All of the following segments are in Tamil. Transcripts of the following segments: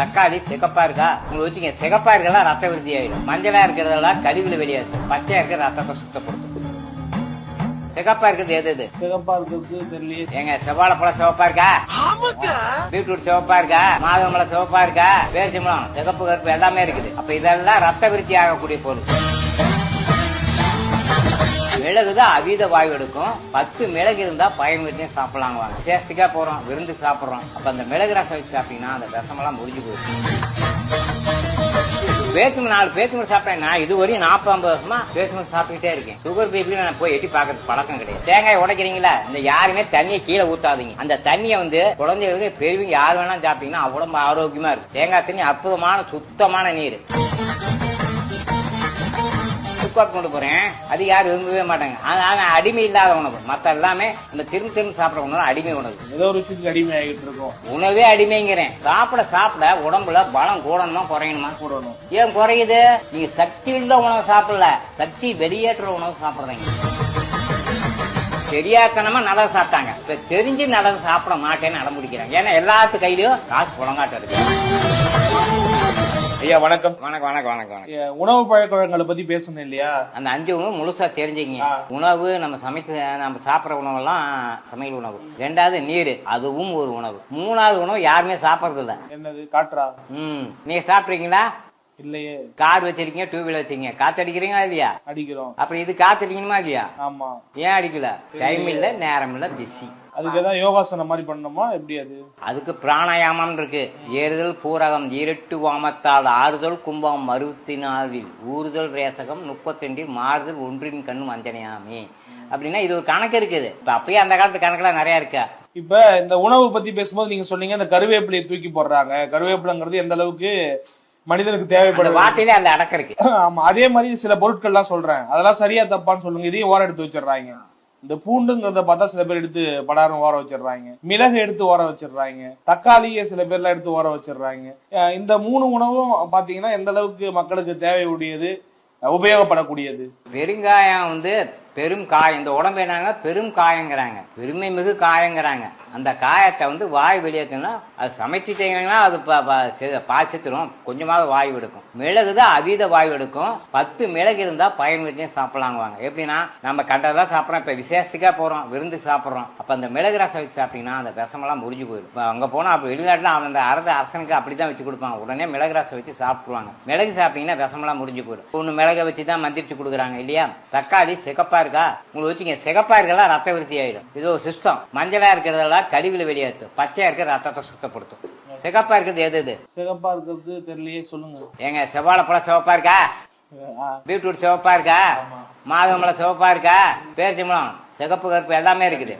தக்காளி சிகப்பா இருக்கா? உங்களுக்கு வச்சுங்க சிகப்பா இருக்கலாம் ரத்த விருத்தி ஆயிடும். மஞ்சளா இருக்கிறதெல்லாம் கழிவுல வெளியாது பச்சையா இருக்கிற ரத்தத்தை சுத்தப்படுத்தும். சிகப்பா இருக்கிறது எது எது சிகப்பா இருக்கிறது தெரியலையே. ஏங்க செவ்வாழைப்பழம் சிவப்பா இருக்கா? பீட்ரூட் சிவப்பா இருக்கா? மாதுளம்பழம் சிவப்பா இருக்கா? பேரிச்சம்பழம் சிகப்பு கருப்பு எல்லாமே இருக்குது. அப்ப இதெல்லாம் ரத்த விருத்தி ஆகக்கூடிய பொருள். மிளகு தான் அதீத வாயு எடுக்கும். பத்து மிளகு இருந்தா பயன் விருந்தியும் சாப்பிடலாங்க வாங்க. சேஸ்திக்கா போறோம் விருந்து சாப்பிடுறோம். அப்ப அந்த மிளகு ரசம் வச்சு சாப்பிட்டீங்கன்னா அந்த விஷமெல்லாம் முடிஞ்சு போயிடும். பேசும் நாலு பேசும் சாப்பிட்டேன். நான் இதுவரையும் நாற்பது ஐம்பது வருஷமா பேசும் சாப்பிட்டுட்டே இருக்கேன். சுகர் பேபில நான் போய் எட்டி பாக்குறது பழக்கம் கிடையாது. தேங்காய் உடைக்கிறீங்களா? இந்த யாருமே தண்ணியை கீழே ஊத்தாதீங்க. அந்த தண்ணியை வந்து குழந்தைகளுக்கு பெரியவங்க யார் வேணாலும் சாப்பிட்டீங்கன்னா அவ்வளவு ஆரோக்கியமா இருக்கும். தேங்காய் தண்ணி அற்புதமான சுத்தமான நீர். சுக்காட் கொண்டு போறேன். அது யாரும் விரும்பவே மாட்டாங்க. ஆனா அடிமை இல்லாத உணவு. மத்த எல்லாமே இந்த திரும்ப திரும்ப சாப்பிடுற உணவு அடிமை உணவு. ஏதோ ஒரு விஷயத்துக்கு அடிமை ஆகிட்டு இருக்கோம். உணவே அடிமைங்கிறேன். சாப்பிட சாப்பிட உடம்புல பலம் கூடணுமா குறையணுமா? கூடணும். ஏன் குறையுது? நீங்க சக்தி உள்ள உணவு சாப்பிடல. சக்தி வெளியேற்ற உணவு சாப்பிடுறீங்க. தெரியாத்தனமா நல்லது சாப்பிட்டாங்க. இப்ப தெரிஞ்சு நல்லது சாப்பிட மாட்டேன்னு அடம்பிடிக்கிறாங்க ஏன்னா எல்லாத்து கையிலயும் காசு புலங்காட்டம் இருக்கு. ஐயா வணக்கம். வணக்கம் வணக்கம் வணக்கம் உணவு பழக்க வழக்கங்களை பத்தி பேசணும் இல்லையா? அந்த அஞ்சு உணவு முழுசா தெரிஞ்சுங்க. உணவு நம்ம சமைக்க நம்ம சாப்பிடுற உணவெல்லாம் சமையல் உணவு. ரெண்டாவது நீர் அதுவும் ஒரு உணவு. மூணாவது உணவு யாருமே சாப்பிடுறது இல்ல என்னது காற்றா? ம். நீங்க சாப்பிட்றீங்களா? இல்லையே. கார் வச்சிருக்கீங்க டூ வீலர் வச்சிருக்கீங்க. காத்து அடிக்கிறீங்களா இல்லையா? அடிக்கிறோம். அப்படி இது காத்து அடிக்கணுமா இல்லையா? ஆமா. ஏன் அடிக்கல? டைம் இல்ல நேரம் இல்ல பிஸி அதுக்கு ஏதாவது யோகாசனம் மாதிரி பண்ணணுமா? எப்படி அது? அதுக்கு பிராணாயாமம் இருக்கு. ஏறுதல் பூரகம் இருட்டு வாமத்தால் ஆறுதல் கும்பம் மறுத்தினாவில் ஊறுதல் ரேசகம் முப்பத்தெண்டில் மாறுதல் ஒன்றின் கண்ணும் அஞ்சனையாமே அப்படின்னா இது ஒரு கணக்கு இருக்குது. இப்ப அப்பயே அந்த காலத்து கணக்கெல்லாம் நிறைய இருக்கா? இப்ப இந்த உணவு பத்தி பேசும்போது நீங்க சொன்னீங்க இந்த கருவேப்பிலையை தூக்கி போடுறாங்க. கருவேப்பிலைங்கிறது எந்த அளவுக்கு மனிதனுக்கு அந்த தேவைப்படுது வார்த்தையிலே அந்த அடக்கம் இருக்கு. ஆமா அதே மாதிரி சில பொருட்கள்லாம் சொல்றேன். அதெல்லாம் சரியா தப்பான்னு சொல்லுங்க. இதையும் ஓரம் எடுத்து வச்சிடுறாங்க. இந்த பூண்டுங்கிறத பார்த்தா சில பேர் எடுத்து படாரம் ஓர வச்சிடுறாங்க. மிளகு எடுத்து ஓர வச்சிடுறாங்க. தக்காளியை சில பேர்லாம் எடுத்து ஓர வச்சிடுறாங்க. இந்த மூணு உணவும் பார்த்தீங்கன்னா எந்த அளவுக்கு மக்களுக்கு தேவையுடையது உபயோகப்படக்கூடியது? பெருங்காயம் வந்து பெரும் காயம் இந்த உடம்பு என்னங்க பெரும் காயங்கிறாங்க. பெருமை மிகு காயங்கிறாங்க. அந்த காயத்தை வந்து வாய் வெளியேற்றணும்னா அது சமைச்சிட்டீங்கன்னா அது ப- செ- கொஞ்சமாவது வாய் எடுக்கும். மிளகு தான் அதீத வாய் எடுக்கும். பத்து மிளகு இருந்தா பயன் வீட்டையும் சாப்பிடலாங்குவாங்க. எப்படின்னா நம்ம கண்டதான் சாப்பிட்றோம். இப்ப விசேஷத்துக்கே போறோம். விருந்துக்கு சாப்பிட்றோம். அப்ப அந்த மிளகு ரசம் வச்சு சாப்பிட்டீங்கன்னா அந்த விஷமெல்லாம் முறிஞ்சு போயிடும். இப்ப அங்க போனா அப்ப வெளிநாட்டுல அந்த அரச அரசனுக்கு அப்படிதான் வச்சு கொடுப்பாங்க. உடனே மிளகு ரசம் வச்சு சாப்பிடுவாங்க மிளகு சாப்பிட்டீங்கன்னா விஷமெல்லாம் முறிஞ்சு போயிடும். ஒன்று மிளகை வச்சு தான் மந்திரிச்சு கொடுக்குறாங்க இல்லையா? தக்காளி சிகப்பா இருக்கா? உங்களுக்கு வச்சுங்க சிகப்பா இருக்கலாம் ரத்த விருத்தி ஆயிடும். இது ஒரு சிஸ்டம். மஞ்சளா இருக்கிறதெல்லாம் கழிவுல வெளியேற்றும் பச்சையா இருக்கிற ரத்தத்தை சுத்தப்படுத்தும். சிகப்பா இருக்கிறது எது எது சிகப்பா இருக்கிறது தெரியலையே சொல்லுங்க. ஏங்க செவ்வாழைப்பழம் சிவப்பா இருக்கா? பீட்ரூட் சிவப்பா இருக்கா? மாதுளம்பழம் சிவப்பா இருக்கா? பேரிச்சம்பழம் சிகப்பு கருப்பு எல்லாமே இருக்குது.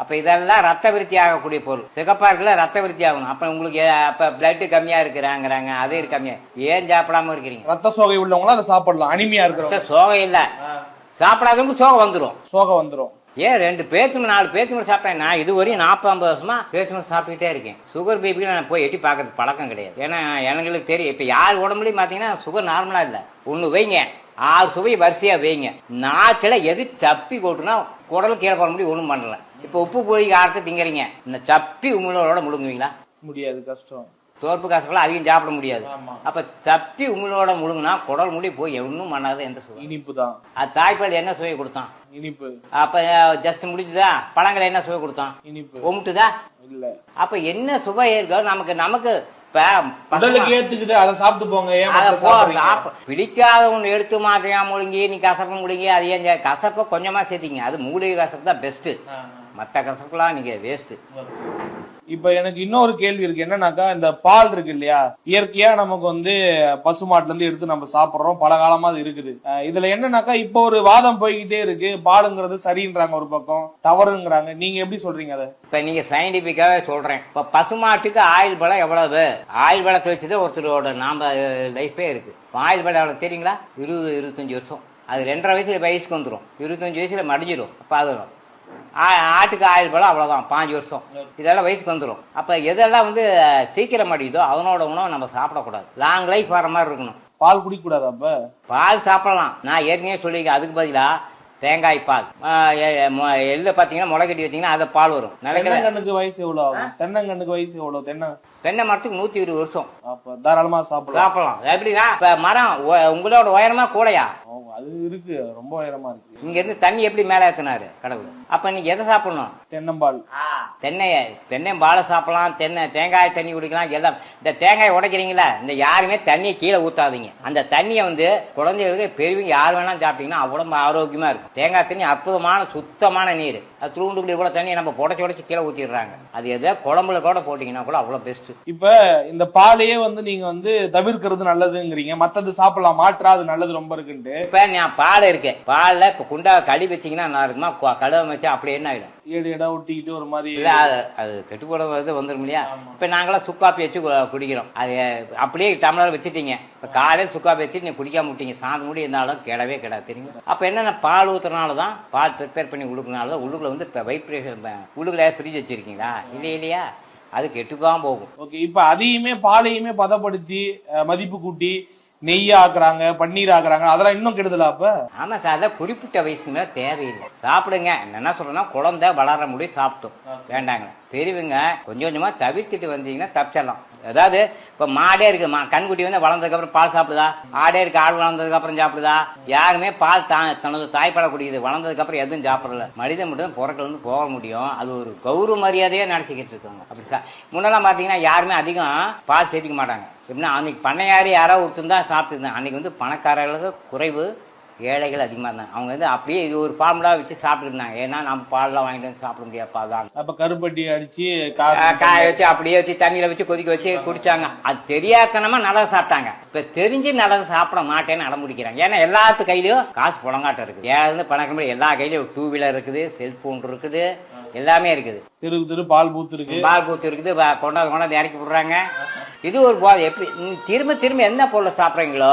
அப்ப இதெல்லாம் ரத்த விருத்தி ஆகக்கூடிய பொருள். சிகப்பா இருக்குல்ல ரத்த விருத்தி ஆகணும். அப்ப உங்களுக்கு அப்ப பிளட் கம்மியா இருக்கிறாங்கிறாங்க. அது கம்மியா. ஏன் சாப்பிடாம இருக்கிறீங்க? ரத்த சோகை உள்ளவங்களும் அதை சாப்பிடலாம்? அனிமியா இருக்கிறவங்க சோகம் இல்ல. சாப்பிடாதவங்களுக்கு சோகம் வந்துடும் சோகை வந்துரும். ஏன் ரெண்டு பேச்சும் நாலு பேச்சும் சாப்பிட்டேன் நான் இதுவரையும் நாற்பது ஐம்பது வருஷமா பேச்சும் சாப்பிட்டுட்டே இருக்கேன். சுகர் பேபிக்கு நான் போய் எட்டி பார்க்கறது பழக்கம் கிடையாது. ஏன்னா எனக்கு தெரியும். இப்ப யார் உடம்புலயும் பாத்தீங்கன்னா சுகர் நார்மலா இல்ல. ஒண்ணு வைங்க. ஆறு சுவை வரிசையா வைங்க. நாக்கில எது சப்பி கொட்டுனா குடல் கீழே போற முடியும் ஒண்ணும் பண்ணல. இப்ப உப்பு போய் யாருக்கு திங்கறீங்க. இந்த சப்பி உங்களோட முழுங்குவீங்களா? முடியாது கஷ்டம். தோற்பு காசுக்கெல்லாம் அதிகம் சாப்பிட முடியாது. அப்ப சப்பி உங்களோட முழுங்குனா குடல் முடி போய் ஒன்றும் பண்ணாத எந்த சுவை இனிப்பு தான். அது தாய்ப்பால் என்ன சுவை கொடுத்தான்? இனிப்பு. அப்ப ஜஸ்ட் முடிஞ்சுதா? பழங்கள் என்ன சுவை கொடுத்தான்? இனிப்பு. உமுட்டுதா இல்ல. அப்ப என்ன சுவை இருக்கோ நமக்கு நமக்கு ஏத்துக்குது அதை சாப்பிட்டு போங்க பிடிக்காத ஒண்ணு எடுத்து மாத்தியா முழுங்கி நீ கசப்பு முழுங்கி அது ஏன் கசப்பை கொஞ்சமா சேர்த்தீங்க அது மூலிகை கசப்பு தான் பெஸ்ட் மத்த கசப்புலாம் நீங்க வேஸ்ட். இப்ப எனக்கு இன்னொரு கேள்வி இருக்கு. என்னன்னாக்கா இந்த பால் இருக்கு இல்லையா? இயற்கையா நமக்கு வந்து பசுமாட்டுல இருந்து எடுத்து நம்ம சாப்பிடுறோம். பல காலமா அது இருக்குது. இதுல என்னன்னாக்கா இப்போ ஒரு வாதம் போய்கிட்டே இருக்கு. பாலுங்கிறது சரின்றாங்க ஒரு பக்கம். தவறுங்கிறாங்க. நீங்க எப்படி சொல்றீங்க அதை? இப்ப நீங்க சயின்டிபிக்காவே சொல்றேன். இப்ப பசுமாட்டுக்கு ஆயில் பலம் எவ்வளவு? ஆயில் பலத்தை வச்சுதான் ஒருத்தரோட நாம லைஃபே இருக்கு. ஆயில் பலம் எவ்வளவு தெரியுங்களா? இருபது இருபத்தஞ்சு வருஷம். அது ரெண்டரை வயசுல வயசுக்கு வந்துடும் இருபத்தஞ்சு வயசுல மடிஞ்சிடும் அப்ப அது ஆட்டுக்கு ஆயில் பலம் அவ்வளவுதான் பாஞ்சு வருஷம். இதெல்லாம் வயசுக்கு வந்துடும் அப்ப எதெல்லாம் வந்து சீக்கிரம் மடியுதோ அதனோட உணவை நம்ம சாப்பிடக்கூடாது. லாங் லைஃப் வர மாதிரி இருக்கணும். பால் குடிக்க கூடாது அப்ப? பால் சாப்பிடலாம். நான் ஏற்கனவே சொல்லியிருக்கேன். அதுக்கு பதிலா தேங்காய் பால். எள்ளு பாத்தீங்கன்னா முளை கட்டி வச்சீங்கன்னா அது பால் வரும். தென்னங்கண்ணுக்கு வயசு எவ்வளவு ஆகும்? தென்னங்கண்ணுக்கு வயசு எவ்வளவு? தென்னை தென்னை மரத்துக்கு நூத்தி இருபது வருஷம். அப்ப தாராளமா சாப்பிடலாம். சாப்பிடலாம். எப்படின்னா இப்ப மரம் உங்களோட உயரமா கூடையா? அது இருக்கு ரொம்ப உயரமா இருக்கு. இங்க இருந்து தண்ணி எப்படி மேல ஏத்தினாரு கடவுள்? அப்ப நீங்க எதை சாப்பிடணும்? தென்னம்பால். தென்னைய தென்னை பாலை சாப்பிடலாம் தென்னை தேங்காய் தண்ணி குடிக்கலாம் எல்லாம். இந்த தேங்காய் உடைக்கிறீங்களா இந்த யாருமே தண்ணியை கீழே ஊத்தாதீங்க. அந்த தண்ணியை வந்து குழந்தைகளுக்கு பெரியவங்க யார் வேணாலும் சாப்பிட்டீங்கன்னா அவ்வளவு ஆரோக்கியமா இருக்கும். தேங்காய் தண்ணி அற்புதமான சுத்தமான நீர். அது தூண்டுக்குடி கூட தண்ணியை நம்ம புடச்சி உடச்சி கீழே ஊத்திடுறாங்க. அது எதோ? குழம்புல கூட போட்டீங்கன்னா கூட அவ்வளவு பெஸ்ட் இப்ப இந்த பாலையே வந்து நீங்க வந்து தவிர்க்கிறது நல்லதுங்கிறீங்க. மத்தது சாப்பிடலாம் மாற்றா அது நல்லது ரொம்ப இருக்குன்ட்டு. இப்ப நான் பால் இருக்கு பால்ல இப்ப குண்டா களி வச்சீங்கன்னா நல்லா இருக்குமா? கு- கழுவ வச்சா அப்படி என்ன ஆயிடும்? ஏடு இடம் ஒட்டிக்கிட்டு ஒரு மாதிரி இல்ல அது அது கெட்டு போட வந்து வந்துரும் இல்லையா? இப்ப நாங்களாம் சுக்காப்பி வச்சு குடிக்கிறோம். அது அப்படியே டம்ளர் வச்சுட்டீங்க. இப்ப காலையில் சுக்காப்பி வச்சு நீங்க குடிக்காம விட்டீங்க. சாந்து முடி இருந்தாலும் கிடவே கிடாது தெரியுங்க அப்ப என்னன்னா பால் ஊத்துறனால தான் பால் ப்ரிப்பேர் பண்ணி கொடுக்கறனால தான் உள்ளுக்குள்ள வந்து இப்ப வைப்ரேஷன் உள்ளுக்குள்ள ஃப்ரிட்ஜ் வச்சிருக்கீங்களா? இல்லையா இல்லையா? அது கெட்டுதான் போகும். ஓகே இப்ப அதையுமே பாலையுமே பதப்படுத்தி மதிப்பு கூட்டி நெய் ஆக்குறாங்க பன்னீர் ஆக்குறாங்க அதெல்லாம் இன்னும் கெடுதலா அப்ப? ஆமா சார் அதான் குறிப்பிட்ட வயசுக்கு மேல தேவையில்லை. சாப்பிடுங்க. என்ன சொல்றேன்னா குழந்தை வளர முடியும் சாப்பிட்டோம். வேண்டாங்க. பெரியவங்க கொஞ்சம் கொஞ்சமா தவிர்த்துட்டு வந்தீங்கன்னா தப்பிச்சிடலாம். அதாவது இப்ப மாடே இருக்கு. மா- கண்குட்டி வந்து வளர்ந்ததுக்கு அப்புறம் பால் சாப்பிடுதா? ஆடே இருக்கு. ஆடு வளர்ந்ததுக்கு அப்புறம் சாப்பிடுதா? யாருமே பால் தா தனது தாய்ப்பாலை குடிக்குது வளர்ந்ததுக்கு அப்புறம் எதுவும் சாப்பிடல. மனிதன் மட்டும் தான் வந்து போக முடியும். அது ஒரு கௌரவ மரியாதையே நடத்திக்கிட்டு இருக்காங்க அப்படி சா முன்னெல்லாம் பாத்தீங்கன்னா யாருமே அதிகம் பால் சேர்த்திக்க மாட்டாங்க. எப்படின்னா அன்னைக்கு பண்ணையாரி யாராவது ஒருத்தர் தான் சாப்பிட்டுருந்தேன். அன்னைக்கு வந்து பணக்காரர்களுக்கு குறைவு ஏழைகள் அதிகமாக இருந்தாங்க. அவங்க வந்து அப்படியே இது ஒரு ஃபார்முலா வச்சு சாப்பிட்டு இருந்தாங்க ஏன்னா நம்ம பால்லாம் வாங்கிட்டு வந்து சாப்பிட முடியாது பால் தான் அப்ப கருப்பட்டி அடிச்சு காய வச்சு அப்படியே வச்சு தண்ணியில வச்சு கொதிக்க வச்சு குடிச்சாங்க. அது தெரியாதனமா நல்லது சாப்பிட்டாங்க. இப்ப தெரிஞ்சு நல்லது சாப்பிட மாட்டேன்னு அடம்பிடிக்கிறாங்க. ஏன்னா எல்லாத்து கையிலயும் காசு புழங்காட்டம் இருக்குது. ஏழை இருந்து பணக்கம் எல்லா கையிலயும் டூ வீலர் இருக்குது செல்போன் இருக்குது. எல்லாமே இருக்குது. தெருக்கு தெரு பால் பூத்து இருக்கு. பால் பூத்து இருக்குது கொண்டாந்து கொண்டாந்து இறக்கி விடுறாங்க. இது ஒரு போதை எப்படி திரும்ப திரும்ப என்ன பொருளை சாப்பிட்றீங்களோ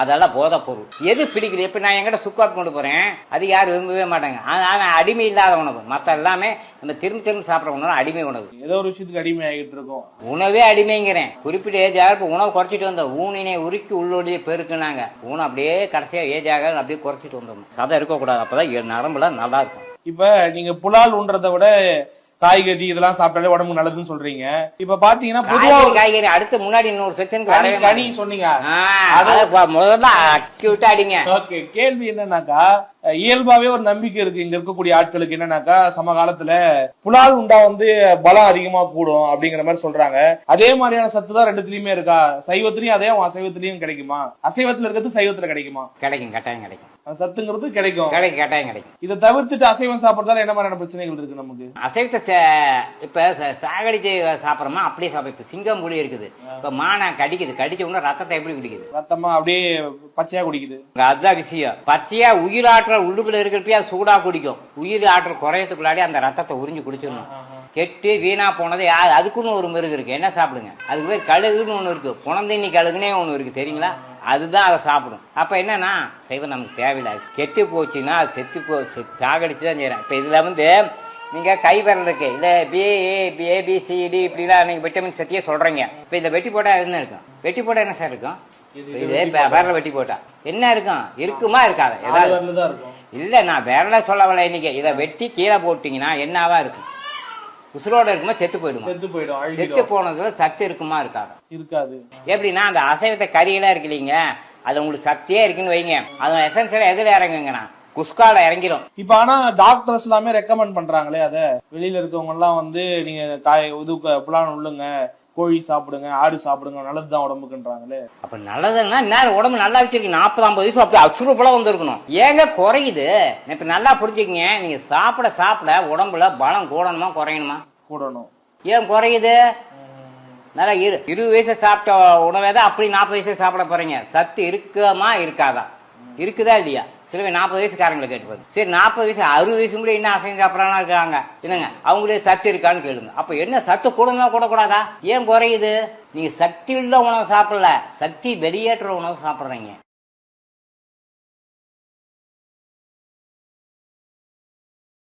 அதெல்லாம் போதை பொருள் எது பிடிக்குது? இப்ப நான் எங்கிட்ட சுக்காப் கொண்டு போறேன்? அது யாரும் விரும்பவே மாட்டாங்க. ஆனா அவன் அடிமை இல்லாத உணவு. மத்த எல்லாமே நம்ம திரும்ப திரும்ப சாப்பிட்ற உணவு அடிமை உணவு. ஏதோ ஒரு விஷயத்துக்கு அடிமை ஆகிட்டு இருக்கோம். உணவே அடிமைங்கிறேன். குறிப்பிட்ட ஏஜ் ஆக இப்ப உணவு குறைச்சிட்டு வந்தோம். ஊனினை உருக்கி உள்ளோடைய பெருக்குனாங்க. ஊனை அப்படியே கடைசியா ஏஜ் ஆக அப்படியே குறைச்சிட்டு வந்தோம். சதை இருக்கக்கூடாது. அப்பதான் நரம்புலாம் நல்லா இருக்கும். இப்ப நீங்க புலால் உண்றதை விட காய்கறி இதெல்லாம் சாப்பிட்டாலே உடம்புக்கு நல்லதுன்னு சொல்றீங்க. இப்ப பாத்தீங்கன்னா பொதுவா காய்கறி அடுத்து முன்னாடி இன்னொரு செக்ஷனுக்கு கனி. சொன்னீங்க. முதல்ல அடிங்க கேள்வி என்னன்னாக்கா இயல்பாவே ஒரு நம்பிக்கை இருக்கு. இங்க இருக்கக்கூடிய ஆட்களுக்கு என்னன்னாக்கா சமகாலத்துல புலால் உண்டா வந்து பலம் அதிகமா கூடும் அப்படிங்கிற மாதிரி சொல்றாங்க. அதே மாதிரியான சத்து தான் ரெண்டுத்துலயுமே இருக்கா? சைவத்திலயும் அதே அசைவத்திலயும் கிடைக்குமா? அசைவத்துல இருக்கிறது சைவத்துல கிடைக்குமா? கிடைக்கும் கட்டாயம் கிடைக்கும். சத்துங்கிறது கிடைக்கும். கிடைக்கும் கட்டாயம் கிடைக்கும். இதை தவிர்த்துட்டு அசைவம் சாப்பிடறதால என்ன மாதிரியான பிரச்சனைகள் இருக்கு நமக்கு? அசைவத்தை இப்ப ச- சாகடிச்சு சாப்பிட்றோமா? அப்படியே சாப்பிட. இப்ப சிங்கம் புலி இருக்குது. இப்ப மானை கடிக்குது. கடிச்ச உடனே ரத்தத்தை எப்படி குடிக்குது ரத்தமா அப்படியே பச்சையா குடிக்குது. அதுதான் விஷயம். பச்சையா உயிர் ஆற்றல் உள்ளுக்குள்ள இருக்கிறப்பயே அது சூடா குடிக்கும். உயிர் ஆற்றல் குறையத்துக்குள்ளாடி அந்த ரத்தத்தை உறிஞ்சு குடிச்சிடணும். கெட்டு வீணா போனது அதுக்குன்னு ஒரு மிருகு இருக்கு. என்ன சாப்பிடுங்க? அதுக்கு பேர் கழுகுன்னு ஒண்ணு இருக்கு. புனந்தண்ணி கழுகுனே ஒண்ணு இருக்கு தெரியுங்களா? அதுதான் அதை சாப்பிடும். அப்ப என்னன்னா சைவம் நமக்கு தேவையில்லை கெட்டு போச்சுன்னா அது செத்து போ சாகடிச்சு தான் செய்யறேன். இப்ப இதுல வந்து நீங்க கை விரல் இருக்கு. இல்ல B A B A B C D இப்படிலாம் நீங்க விட்டமின் சத்தியே சொல்றீங்க. இப்ப இந்த வெட்டி போட்டா என்ன இருக்கும்? வெட்டி போட்டா என்ன சார் இருக்கும்? இது விரல வெட்டி போட்டா? என்ன இருக்கும்? இருக்குமா இருக்காது? ஏதாவது? இல்ல நான் விரல சொல்ல வரல இன்னைக்கு. இதை வெட்டி கீழே போட்டீங்கன்னா என்னவா இருக்கும்? உசுரோட இருக்குமா செத்து போயிடுமா? செத்து போயிடும் செத்து போனதுல சத்து இருக்குமா இருக்காது? இருக்காது. எப்படின்னா அந்த அசைவத்தை கறியெல்லாம் இருக்கு இல்லைங்க அது உங்களுக்கு சக்தியே இருக்குன்னு வைங்க. அது எசன்சியலா எதுல இறங்குங்கண்ணா குஸ்கால இறங்கிரும். இப்ப ஆனா டாக்டர்ஸ் எல்லாமே ரெக்கமெண்ட் பண்றாங்களே அத. வெளியில இருக்கவங்க எல்லாம் வந்து நீங்க காய் இது புலான் உள்ளுங்க. கோழி சாப்பிடுங்க ஆடு சாப்பிடுங்க நல்லதுதான் உடம்புக்குன்றாங்களே. அப்ப நல்லதுன்னா நேரம் உடம்பு நல்லா வச்சிருக்கு நாற்பது ஐம்பது வயசு அப்படி அசுறு போல வந்திருக்கணும். ஏங்க குறையுது? இப்ப நல்லா புரிஞ்சுக்கங்க. நீங்க சாப்பிட சாப்பிட உடம்புல பலம் கூடணுமா குறையணுமா? கூடணும். ஏன் குறையுது? நல்லா இரு. இருபது வயசு சாப்பிட்ட உணவை தான் அப்படி நாற்பது வயசு சாப்பிட போறீங்க. சத்து இருக்குமா இருக்காதா? இருக்குதா இல்லையா? சில பேர் நாற்பது வயசுக்காரங்களை கேட்டு சரி நாற்பது வயசு அறுபது வயசு கூட என்ன அசைஞ்சு சாப்பிட்றாங்க இருக்காங்க என்னங்க? அவங்களே சத்து இருக்கான்னு கேளுங்க. அப்ப என்ன சத்து கூடமா கூடக்கூடாதா? ஏன் குறையுது? நீங்க சக்தி உள்ள உணவு சாப்பிடல. சக்தி வெளியேற்ற உணவு சாப்பிட்றீங்க.